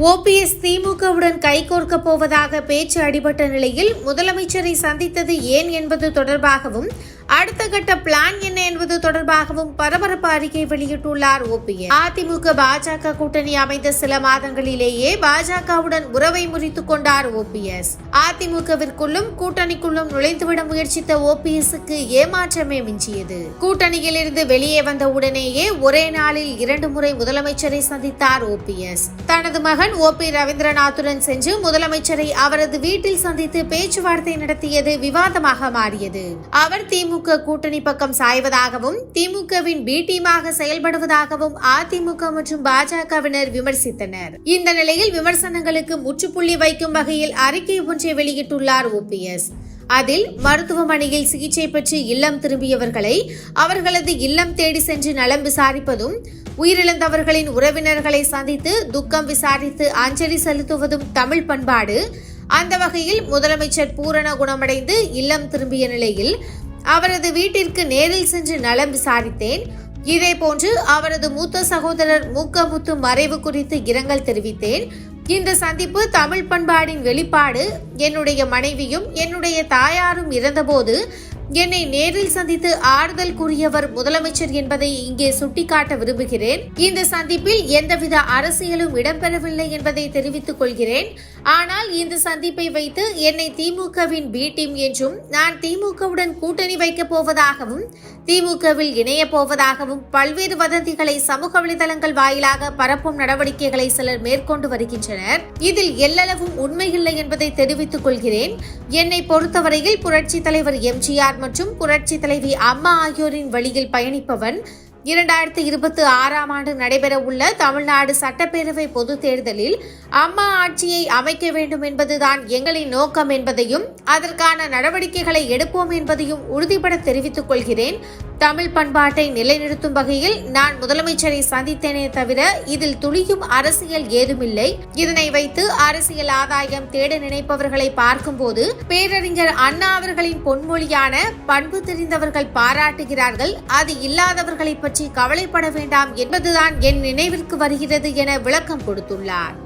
OPS திமுகவுடன் கைகோர்க்க போவதாக பேச்சு அடிபட்ட நிலையில் முதலமைச்சரை சந்தித்தது ஏன் என்பது தொடர்பாகவும் அடுத்த கட்ட பிளான் என்ன என்பது தொடர்பாகவும் பரபரப்பு அறிக்கை வெளியிட்டுள்ளார் ஓபிஎஸ் அதிமுக பாஜக கூட்டணி அமைந்த சில மாதங்களிலேயே பாஜகவுடன் உறவை முறித்துக் கொண்டார் ஓபிஎஸ் அதிமுகவிற்குள்ளும் கூட்டணிக்குள்ளும் நுழைந்துவிட முயற்சித்த ஓபிஎஸ்க்கு ஏமாற்றமே மிஞ்சியது. கூட்டணியில் இருந்து வெளியே வந்த உடனேயே ஒரே நாளில் இரண்டு முறை முதலமைச்சரை சந்தித்தார் ஓபிஎஸ் தனது மகன் ஓ பி ரவீந்திரநாத்துடன் சென்று முதலமைச்சரை அவரது வீட்டில் சந்தித்து பேச்சுவார்த்தை நடத்தியது விவாதமாக மாறியது. அவர் திமுக கூட்டணி பக்கம் சாய்வதாகவும் திமுகவின் பி டீமாக செயல்படுவதாகவும் அதிமுக மற்றும் பாஜகவினர் விமர்சித்தனர். இந்த நிலையில் விமர்சனங்களுக்கு முற்றுப்புள்ளி வைக்கும் வகையில் அறிக்கை ஒன்றை வெளியிட்டுள்ளார் ஓபிஎஸ் அதில் மருத்துவமனையில் சிகிச்சை பெற்று இல்லம் திரும்பியவர்களை அவர்களது இல்லம் தேடி சென்று நலம் விசாரிப்பதும் உயிரிழந்தவர்களின் உறவினர்களை சந்தித்து துக்கம் விசாரித்து அஞ்சலி செலுத்துவதும் தமிழ் பண்பாடு. அந்த வகையில் முதலமைச்சர் பூரண குணமடைந்து இல்லம் திரும்பிய நிலையில் அவரது வீட்டிற்கு நேரில் சென்று நலம் விசாரித்தேன். இதே போன்று அவரது மூத்த சகோதரர் மூக்கமுத்து மறைவு குறித்து இரங்கல் தெரிவித்தேன். இந்த சந்திப்பு தமிழ் பண்பாடின் வெளிப்பாடு. என்னுடைய மனைவியும் என்னுடைய தாயாரும் இறந்தபோது என்னை நேரில் சந்தித்து ஆறுதல் கூறியவர் முதலமைச்சர் என்பதை இங்கே சுட்டிக்காட்ட விரும்புகிறேன். இந்த சந்திப்பில் எந்தவித அரசியலும் இடம்பெறவில்லை என்பதை தெரிவித்துக் கொள்கிறேன். ஆனால் இந்த சந்திப்பை வைத்து என்னை திமுகவின் பி டீம் என்றும் நான் திமுகவுடன் கூட்டணி வைக்கப் போவதாகவும் திமுகவில் இணையப் போவதாகவும் பல்வேறு வதந்திகளை சமூக வலைதளங்கள் வாயிலாக பரப்பும் நடவடிக்கைகளை சிலர் மேற்கொண்டு வருகின்றனர். இதில் எல்லளவும் உண்மையில்லை என்பதை தெரிவித்துக் கொள்கிறேன். என்னை பொறுத்தவரையில் புரட்சி தலைவர் எம்ஜிஆர் மற்றும் புரட்சி தலைவி அம்மா ஆகியோரின் வழியில் பயணிப்பவன் இரண்டாயிரத்தி இருபத்தி ஆறாம் ஆண்டு நடைபெறவுள்ள தமிழ்நாடு சட்டப்பேரவை பொதுத் தேர்தலில் அம்மா ஆட்சியை அமைக்க வேண்டும் என்பதுதான் எங்களின் நோக்கம் என்பதையும் அதற்கான நடவடிக்கைகளை எடுப்போம் என்பதையும் உறுதிபட தெரிவித்துக் கொள்கிறேன். தமிழ் பண்பாட்டை நிலைநிறுத்தும் வகையில் நான் முதலமைச்சரை சந்தித்தேனே தவிர இதில் துளியும் அரசியல் ஏதுமில்லை. இதனை வைத்து அரசியல் ஆதாயம் தேட நினைப்பவர்களை பார்க்கும்போது பேரறிஞர் அண்ணா அவர்களின் பொன்மொழியான பண்பு தெரிந்தவர்கள் பாராட்டுகிறார்கள். அது இல்லாதவர்களை பற்றி கவலைப்பட வேண்டாம் என்பதுதான் என் நினைவிற்கு வருகிறது என விளக்கம் கொடுத்துள்ளார்.